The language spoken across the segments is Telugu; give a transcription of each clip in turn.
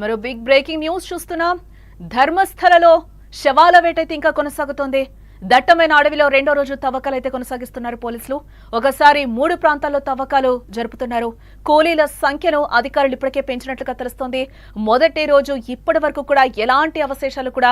మరో బిగ్ బ్రేకింగ్ న్యూస్ చూస్తున్నాం. ధర్మస్థలలో శవాల వేటైతే ఇంకా కొనసాగుతోంది. దట్టమైన అడవిలో రెండో రోజు తవ్వకాలు అయితే కొనసాగిస్తున్నారు పోలీసులు. ఒకసారి మూడు ప్రాంతాల్లో తవ్వకాలు జరుపుతున్నారు. కూలీల సంఖ్యను అధికారులు ఇప్పటికే పెంచినట్లుగా తెలుస్తోంది. మొదటి రోజు ఇప్పటి వరకు కూడా ఎలాంటి అవశేషాలు కూడా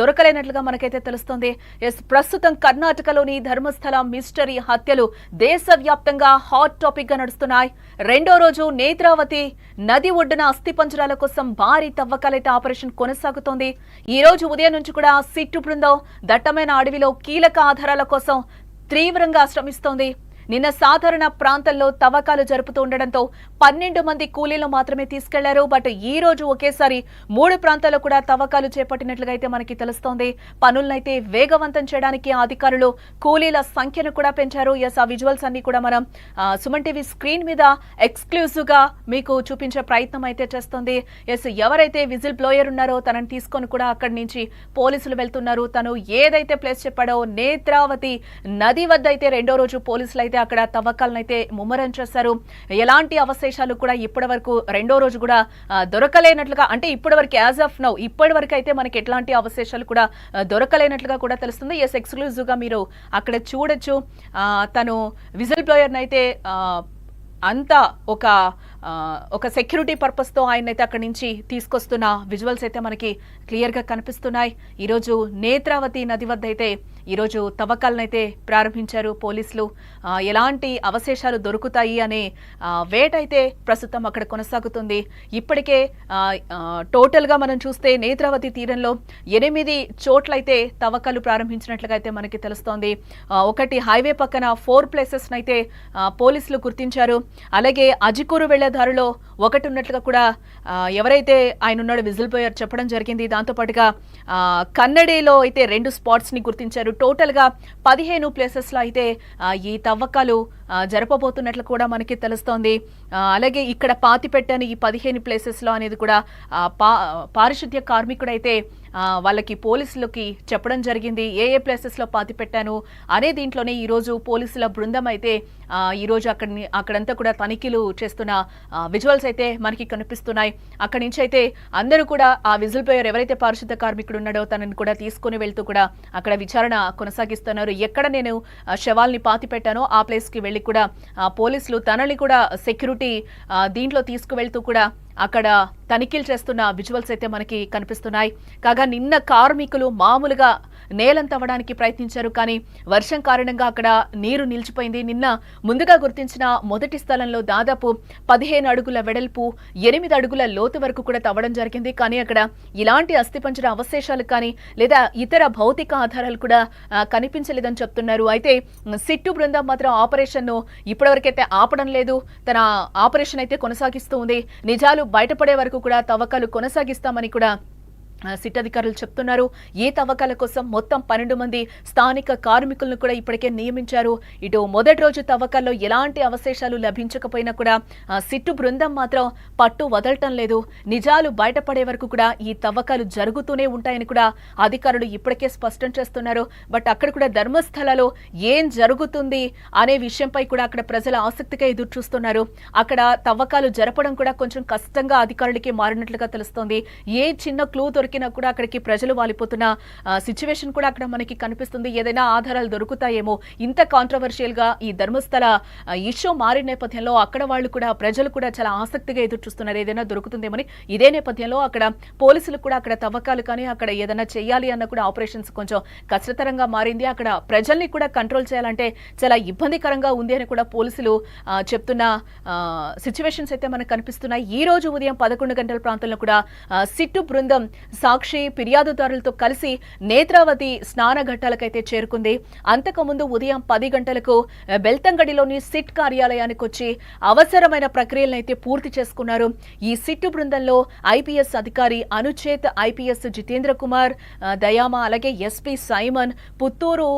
దొరకలేనట్లుగా మనకైతే తెలుస్తోంది. ఎస్ ప్రస్తుతం కర్ణాటకలోని ధర్మస్థల మిస్టరీ హత్యలు దేశవ్యాప్తంగా హాట్ టాపిక్గా నడుస్తున్నాయి. రెండో రోజు నేత్రావతి నది ఒడ్డున అస్థిపంజరాల కోసం భారీ తవ్వకాలైతే ఆపరేషన్ కొనసాగుతోంది. ఈ రోజు ఉదయం నుంచి కూడా సిట్టు బృందం దట్టమైన అడవిలో కీలక ఆధారాల కోసం తీవ్రంగా శ్రమిస్తోంది. నిన్న సాధారణ ప్రాంతంలో తవ్వకాలు జరుపుతూ ఉండడంతో పన్నెండు మంది కూలీలు మాత్రమే తీసుకెళ్ళారు. బట్ ఈ రోజు ఒకేసారి మూడు ప్రాంతాల్లో కూడా తవ్వకాలు చేపట్టినట్లుగా అయితే మనకి తెలుస్తోంది. పనులనైతే వేగవంతం చేయడానికి అధికారులు కూలీల సంఖ్యను కూడా పెంచారు. ఎస్ ఆ విజువల్స్ అన్ని కూడా మనం సుమన్ టీవీ స్క్రీన్ మీద ఎక్స్క్లూజివ్గా మీకు చూపించే ప్రయత్నం అయితే చేస్తుంది. ఎస్ ఎవరైతే విజిల్ బ్లోయర్ ఉన్నారో తనని తీసుకొని కూడా అక్కడి నుంచి పోలీసులు వెళ్తున్నారు. తను ఏదైతే ప్లేస్ చెప్పాడో నేత్రావతి నది వద్ద అయితే రెండో రోజు పోలీసులు అయితే అక్కడ తవ్వకాలను అయితే ముమ్మరం చేశారు. ఎలాంటి అవశేషాలు కూడా ఇప్పటి వరకు రెండో రోజు కూడా దొరకలేనట్లుగా అంటే ఇప్పటి వరకు యాజ్ ఆఫ్ నౌ ఇప్పటి వరకు అయితే మనకి ఎట్లాంటి అవశేషాలు కూడా దొరకలేనట్లుగా కూడా తెలుస్తుంది. ఎస్ ఎక్స్క్లూజివ్గా మీరు అక్కడ చూడొచ్చు. తను విజిల్ బ్లోయర్ అయితే అంతా ఒక ఒక సెక్యూరిటీ పర్పస్తో ఆయన అయితే అక్కడి నుంచి తీసుకొస్తున్న విజువల్స్ అయితే మనకి క్లియర్గా కనిపిస్తున్నాయి. ఈరోజు నేత్రావతి నది వద్ద అయితే ఈరోజు తవ్వకాలనైతే ప్రారంభించారు పోలీసులు. ఎలాంటి అవశేషాలు దొరుకుతాయి అనే వేట అయితే ప్రస్తుతం అక్కడ కొనసాగుతుంది. ఇప్పటికే టోటల్గా మనం చూస్తే నేత్రావతి తీరంలో ఎనిమిది చోట్లయితే తవ్వకాలు ప్రారంభించినట్లుగా అయితే మనకి తెలుస్తోంది. ఒకటి హైవే పక్కన ఫోర్ ప్లేసెస్ని అయితే పోలీసులు గుర్తించారు. అలాగే అజికూరు వెళ్ళే దారిలో ఒకటి ఉన్నట్లుగా కూడా ఎవరైతే ఆయన ఉన్నాడో విజిల్ పోయారు చెప్పడం జరిగింది. దాంతోపాటుగా కన్నడేలో అయితే రెండు స్పాట్స్ని గుర్తించారు. టోటల్గా పదిహేను ప్లేసెస్లో అయితే ఈ తవ్వకాలు జరపబోతున్నట్లు కూడా మనకి తెలుస్తోంది. అలాగే ఇక్కడ పాతి పెట్టాను ఈ పదిహేను ప్లేసెస్లో అనేది కూడా పా పారిశుద్ధ్య కార్మికుడైతే వాళ్ళకి పోలీసులకి చెప్పడం జరిగింది. ఏ ఏ ప్లేసెస్లో పాతి పెట్టాను అనే దీంట్లోనే ఈరోజు పోలీసుల బృందం అయితే ఈరోజు అక్కడ అక్కడంతా కూడా తనిఖీలు చేస్తున్న విజువల్స్ అయితే మనకి కనిపిస్తున్నాయి. అక్కడి నుంచి అయితే అందరూ కూడా ఆ విజిల్ పేయర్ ఎవరైతే పారిశుద్ధ కార్మికుడు ఉన్నాడో తనని కూడా తీసుకొని వెళ్తూ కూడా అక్కడ విచారణ కొనసాగిస్తున్నారు. ఎక్కడ నేను శవాల్ని పాతి పెట్టానో ఆ ప్లేస్కి వెళ్ళి కూడా పోలీసులు తనని కూడా సెక్యూరిటీ దీంట్లో తీసుకువెళ్తూ కూడా అక్కడ తనిఖీలు చేస్తున్న విజువల్స్ అయితే మనకి కనిపిస్తున్నాయి. కాగా నిన్న కార్మికులు మామూలుగా నేలంతవ్వడానికి ప్రయత్నించారు కానీ వర్షం కారణంగా అక్కడ నీరు నిలిచిపోయింది. నిన్న ముందుగా గుర్తించిన మొదటి స్థలంలో దాదాపు పదిహేను అడుగుల వెడల్పు ఎనిమిది అడుగుల లోతు వరకు కూడా తవ్వడం జరిగింది. కానీ అక్కడ ఇలాంటి అస్థిపంజర అవశేషాలు కానీ లేదా ఇతర భౌతిక ఆధారాలు కూడా కనిపించలేదని చెప్తున్నారు. అయితే సిట్టు బృందం మాత్రం ఆపరేషన్ను ఇప్పటివరకైతే ఆపడం లేదు. తన ఆపరేషన్ అయితే కొనసాగిస్తూ ఉంది. నిజాలు బయటపడే వరకు కూడా తవ్వకాలు కొనసాగిస్తామని కూడా సిట్ అధికారులు చెప్తున్నారు. ఈ తవ్వకాల కోసం మొత్తం పన్నెండు మంది స్థానిక కార్మికులను కూడా ఇప్పటికే నియమించారు. ఇటు మొదటి రోజు తవ్వకాల్లో ఎలాంటి అవశేషాలు లభించకపోయినా కూడా సిట్టు బృందం మాత్రం పట్టు వదలటం లేదు. నిజాలు బయటపడే వరకు కూడా ఈ తవ్వకాలు జరుగుతూనే ఉంటాయని కూడా అధికారులు ఇప్పటికే స్పష్టం చేస్తున్నారు. బట్ అక్కడ కూడా ధర్మస్థలలో ఏం జరుగుతుంది అనే విషయంపై కూడా అక్కడ ప్రజల ఆసక్తిగా ఎదురు చూస్తున్నారు అక్కడ తవ్వకాలు జరపడం కూడా కొంచెం కష్టంగా అధికారులకి మారినట్లుగా తెలుస్తోంది. ఏ చిన్న క్లూ దొరికినా కూడా అక్కడికి ప్రజలు వాలిపోతున్న సిచ్యువేషన్ కూడా అక్కడ మనకి కనిపిస్తుంది. ఏదైనా ఆధారాలు దొరుకుతాయేమో. ఇంత కాంట్రవర్షియల్గా ఈ ధర్మస్థల ఇష్యూ మారిన నేపథ్యంలో అక్కడ వాళ్ళు కూడా ప్రజలు కూడా చాలా ఆసక్తిగా ఎదురు చూస్తున్నారు. ఏదైనా దొరుకుతుందేమని. ఇదే నేపథ్యంలో అక్కడ పోలీసులు కూడా అక్కడ తవ్వకాలు కానీ అక్కడ ఏదైనా చేయాలి అన్న కూడా ఆపరేషన్స్ కొంచెం కష్టతరంగా మారింది. అక్కడ ప్రజల్ని కూడా కంట్రోల్ చేయాలంటే చాలా ఇబ్బందికరంగా ఉంది అని కూడా పోలీసులు ఆ, చెప్తున్న సిచ్యువేషన్స్ అయితే మనకు కనిపిస్తున్నాయి. ఈ రోజు ఉదయం పదకొండు గంటల ప్రాంతంలో కూడా సిట్టు బృందం సాక్షి ఫిర్యాదుదారులతో కలిసి నేత్రావతి స్నాన ఘట్టాలకైతే చేరుకుంది. అంతకుముందు ఉదయం పది గంటలకు బెల్తంగడిలోని సిట్ కార్యాలయానికి వచ్చి అవసరమైన ప్రక్రియలను అయితే పూర్తి చేసుకున్నారు. ఈ సిట్టు బృందంలో ఐపీఎస్ అధికారి అనుచేత్ ఐపీఎస్ జితేంద్ర కుమార్ దయామ అలాగే SP Simon Puttur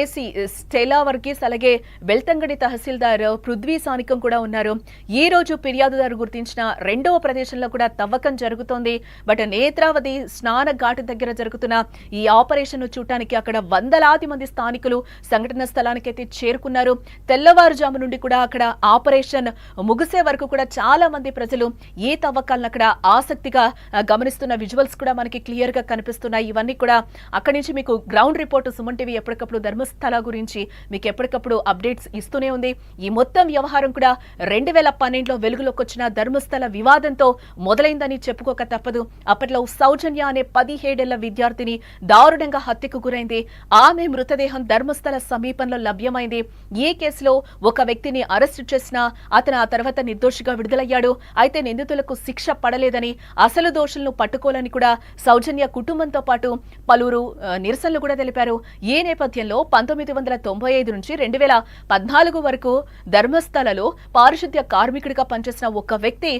AC Stella Varghese అలాగే వెల్తంగడి తహసీల్దార్ పృథ్వీ సానికం కూడా ఉన్నారు. ఈ రోజు ఫిర్యాదుదారు గుర్తించిన రెండవ ప్రదేశంలో కూడా తవ్వకం జరుగుతోంది. బట్ నేత్రావతి స్నాన ఘాటు దగ్గర జరుగుతున్న ఈ ఆపరేషన్ చూడటానికి అక్కడ వందలాది మంది స్థానికులు సంఘటన స్థలానికైతే చేరుకున్నారు. తెల్లవారుజాము నుండి కూడా అక్కడ ఆపరేషన్ ముగిసే వరకు కూడా చాలా మంది ప్రజలు ఈ తవ్వకాలను అక్కడ ఆసక్తిగా గమనిస్తున్న విజువల్స్ కూడా మనకి క్లియర్గా కనిపిస్తున్నాయి. ఇవన్నీ కూడా అక్కడి నుంచి మీకు గ్రౌండ్ రిపోర్ట్ సుమన్ టీవీ ఎప్పటికప్పుడు ధర్మస్థల గురించి మీకు ఎప్పటికప్పుడు అప్డేట్స్ ఇస్తూనే ఉంది. ఈ మొత్తం వ్యవహారం కూడా రెండు వేల పన్నెండులో వెలుగులోకి వచ్చిన ధర్మస్థల వివాదంతో మొదలైందని చెప్పుకోక తప్పదు. అప్పట్లో సౌజన్య అనే పదిహేడేళ్ళ విద్యార్థిని దారుణంగా హత్యకు గురైంది. ఆమె మృతదేహం ధర్మస్థల సమీపంలో లభ్యమైంది. ఈ కేసులో ఒక వ్యక్తిని అరెస్టు చేసిన అతను ఆ తర్వాత నిర్దోషిగా విడుదలయ్యాడు. అయితే నిందితులకు శిక్ష పడలేదని అసలు దోషులను పట్టుకోవాలని కూడా సౌజన్య కుటుంబంతో పాటు పలువురు నిరసనలు కూడా తెలిపారు. ఈ నేపథ్యంలో పంతొమ్మిది వందల తొంభై ఐదు నుంచి రెండు వేల పద్నాలుగు వరకు ధర్మస్థలలో పారిశుద్ధ్య కార్మికుడిగా పనిచేసిన ఒక వ్యక్తి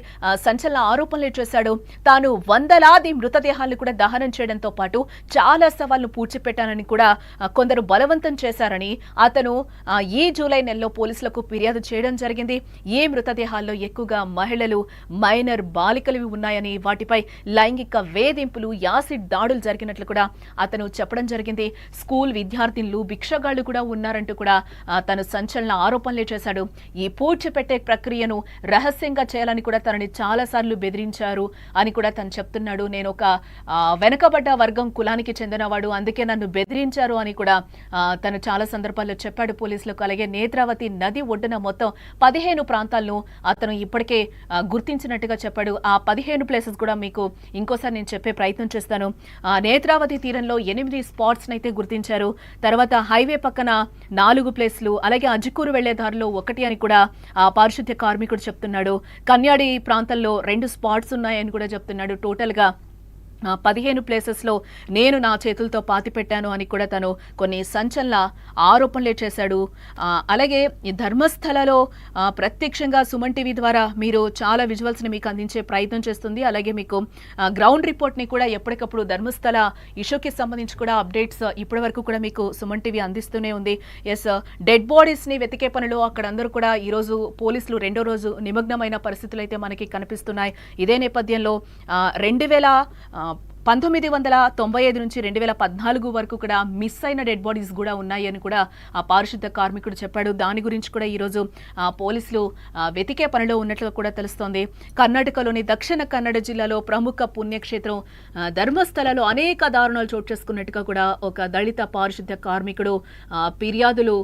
సంచలన ఆరోపణలు చేశాడు. తాను వందలాది మృతదేహాలను కూడా దహనం చేయడంతో పాటు చాలా సవాళ్ళు పూడ్చిపెట్టానని కూడా కొందరు బలవంతం చేశారని అతను ఈ జూలై నెలలో పోలీసులకు ఫిర్యాదు చేయడం జరిగింది. ఈ మృతదేహాల్లో ఎక్కువగా మహిళలు మైనర్ బాలికలు ఉన్నాయని వాటిపై లైంగిక వేధింపులు యాసిడ్ దాడులు జరిగినట్లు కూడా అతను చెప్పడం జరిగింది. స్కూల్ విద్యార్థినులు భిక్షగాళ్ళు కూడా ఉన్నారంటూ కూడా తను సంచలన ఆరోపణలే చేశాడు. ఈ పూడ్చిపెట్టే ప్రక్రియను రహస్యంగా చేయాలని కూడా తనని చాలాసార్లు బెదిరించారు అని కూడా తను చెప్తున్నాడు. నేను ఒక వెనకబడ్డ వర్గం కులానికి చెందినవాడు అందుకే నన్ను బెదిరించారు అని కూడా తను చాలా సందర్భాల్లో చెప్పాడు పోలీసులకు. అలాగే నేత్రావతి నది ఒడ్డున మొత్తం పదిహేను ప్రాంతాలను అతను ఇప్పటికే గుర్తించినట్టుగా చెప్పాడు. ఆ పదిహేను ప్లేసెస్ కూడా మీకు ఇంకోసారి నేను చెప్పే ప్రయత్నం చేస్తాను. ఆ, నేత్రావతి తీరంలో ఎనిమిది స్పాట్స్ అయితే గుర్తించారు. తర్వాత హైవే పక్కన నాలుగు ప్లేస్లు అలాగే అజ్కూరు వెళ్ళే దారిలో ఒకటి అని కూడా ఆ పారిశుద్ధ్య కార్మికుడు చెప్తున్నాడు. కన్యాడి ప్రాంతంలో రెండు స్పాట్స్ ఉన్నాయని కూడా చెప్తున్నాడు. టోటల్గా పదిహేను ప్లేసెస్లో నేను నా చేతులతో పాతి పెట్టాను అని కూడా తను కొన్ని సంచలన ఆరోపణలే చేశాడు. అలాగే ఈ ధర్మస్థలలో ప్రత్యక్షంగా సుమన్ టీవీ ద్వారా మీరు చాలా విజువల్స్ని మీకు అందించే ప్రయత్నం చేస్తుంది. అలాగే మీకు గ్రౌండ్ రిపోర్ట్ని కూడా ఎప్పటికప్పుడు ధర్మస్థల ఇష్యూకి సంబంధించి కూడా అప్డేట్స్ ఇప్పటి వరకు కూడా మీకు సుమన్ టీవీ అందిస్తూనే ఉంది. ఎస్ డెడ్ బాడీస్ని వెతికే పనిలో అక్కడ అందరూ కూడా ఈరోజు పోలీసులు రెండో రోజు నిమగ్నమైన పరిస్థితులు అయితే మనకి కనిపిస్తున్నాయి. ఇదే నేపథ్యంలో రెండు వేల పంతొమ్మిది వందల తొంభై ఐదు నుంచి రెండు వేల పద్నాలుగు వరకు కూడా మిస్ అయిన డెడ్ బాడీస్ కూడా ఉన్నాయి అని కూడా ఆ పారిశుద్ధ కార్మికుడు చెప్పాడు. దాని గురించి కూడా ఈరోజు ఆ, పోలీసులు వెతికే పనిలో ఉన్నట్లుగా కూడా తెలుస్తోంది. కర్ణాటకలోని దక్షిణ కన్నడ జిల్లాలో ప్రముఖ పుణ్యక్షేత్రం ఆ, అనేక దారుణాలు చోటు చేసుకున్నట్టుగా కూడా ఒక దళిత పారిశుద్ధ కార్మికుడు ఆ, ఫిర్యాదులు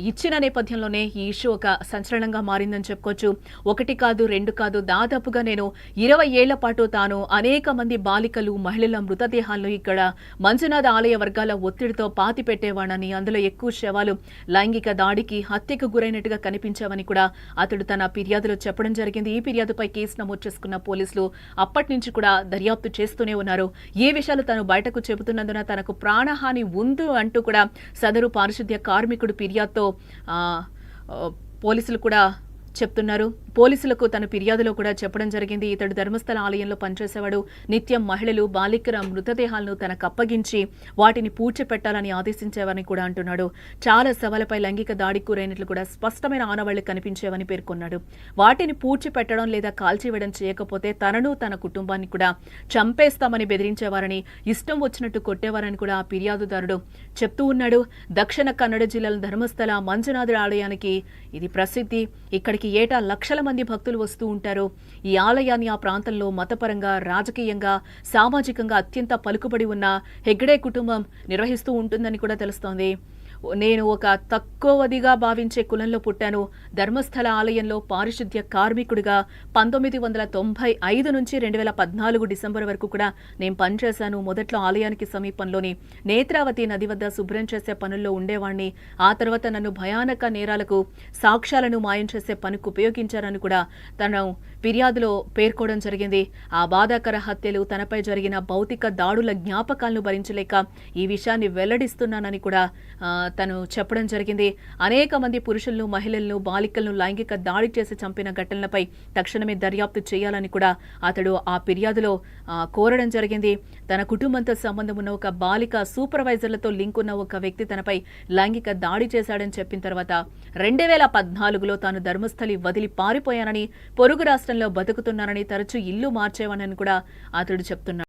ఇచ్చిన నేపథ్యంలోనే ఈ ఇష్యూ ఒక సంచలనంగా మారిందని చెప్పుకోవచ్చు. ఒకటి కాదు రెండు కాదు దాదాపుగా నేను ఇరవై ఏళ్ళ పాటు తాను అనేక మంది బాలికలు మహిళల మృతదేహాలను ఇక్కడ మంజునాథ ఆలయ వర్గాల ఒత్తిడితో పాతి పెట్టేవాడని అందులో ఎక్కువ శవాలు లైంగిక దాడికి హత్యకు గురైనట్టుగా కనిపించావని కూడా అతడు తన ఫిర్యాదులో చెప్పడం జరిగింది. ఈ ఫిర్యాదుపై కేసు నమోదు చేసుకున్న పోలీసులు అప్పటి నుంచి కూడా దర్యాప్తు చేస్తూనే ఉన్నారు. ఏ విషయాలు తను బయటకు చెబుతున్నందున తనకు ప్రాణహాని ఉంది అంటూ కూడా సదరు పారిశుద్ధ్య కార్మికుడు ఫిర్యాదుతో పోలీసులు కూడా చెప్తున్నారు. పోలీసులకు తన ఫిర్యాదులో కూడా చెప్పడం జరిగింది. ఇతడు ధర్మస్థల ఆలయంలో పనిచేసేవాడు. నిత్యం మహిళలు బాలికల మృతదేహాలను తనకు అప్పగించి వాటిని పూడ్చిపెట్టాలని ఆదేశించేవారని కూడా అంటున్నాడు. చాలా సవాలపై లైంగిక దాడికి గురైనట్లు కూడా స్పష్టమైన ఆనవాళ్ళు కనిపించేవని పేర్కొన్నాడు. వాటిని పూడ్చిపెట్టడం లేదా కాల్చివేయడం చేయకపోతే తనను తన కుటుంబాన్ని కూడా చంపేస్తామని బెదిరించేవారని ఇష్టం వచ్చినట్టు కొట్టేవారని కూడా ఆ ఫిర్యాదుదారుడు చెప్తూ ఉన్నాడు. దక్షిణ కన్నడ జిల్లాల ధర్మస్థల మంజునాథుడి ఆలయానికి ఇది ప్రసిద్ధి. ఇక్కడికి ఏటా లక్షల మంది భక్తులు వస్తూ ఉంటారు ఈ ఆలయాన్ని ఆ ప్రాంతంలో మతపరంగా రాజకీయంగా సామాజికంగా అత్యంత పలుకుబడి ఉన్న హెగ్డే కుటుంబం నిర్వహిస్తూ ఉంటుందని కూడా తెలుస్తోంది. నేను ఒక తక్కువదిగా భావించే కులంలో పుట్టాను. ధర్మస్థల ఆలయంలో పారిశుద్ధ్య కార్మికుడిగా పంతొమ్మిది వందల తొంభై ఐదు నుంచి రెండు వేల పద్నాలుగు డిసెంబర్ వరకు కూడా నేను పనిచేశాను. మొదట్లో ఆలయానికి సమీపంలోని నేత్రావతి నది వద్ద శుభ్రం చేసే పనుల్లో ఉండేవాణ్ణి. ఆ తర్వాత నన్ను భయానక నేరాలకు సాక్ష్యాలను మాయం చేసే పనికి ఉపయోగించారని కూడా తను ఫిర్యాదులో పేర్కోవడం జరిగింది. ఆ బాధాకర హత్యలు తనపై జరిగిన భౌతిక దాడుల జ్ఞాపకాలను భరించలేక ఈ విషయాన్ని వెల్లడిస్తున్నానని కూడా తను చెప్పడం జరిగింది. అనేక మంది పురుషులను మహిళలను బాలికలను లైంగిక దాడి చేసి చంపిన ఘటనలపై తక్షణమే దర్యాప్తు చేయాలని కూడా అతడు ఆ ఫిర్యాదులో కోరడం జరిగింది. తన కుటుంబంతో సంబంధం ఉన్న ఒక బాలిక సూపర్వైజర్లతో లింక్ ఉన్న ఒక వ్యక్తి తనపై లైంగిక దాడి చేశాడని చెప్పిన తర్వాత రెండు వేల పద్నాలుగులో తాను ధర్మస్థలి వదిలి పారిపోయానని పొరుగు రాష్ట్రంలో బతుకుతున్నానని తరచూ ఇల్లు మార్చేవానని కూడా అతడు చెప్తున్నాడు.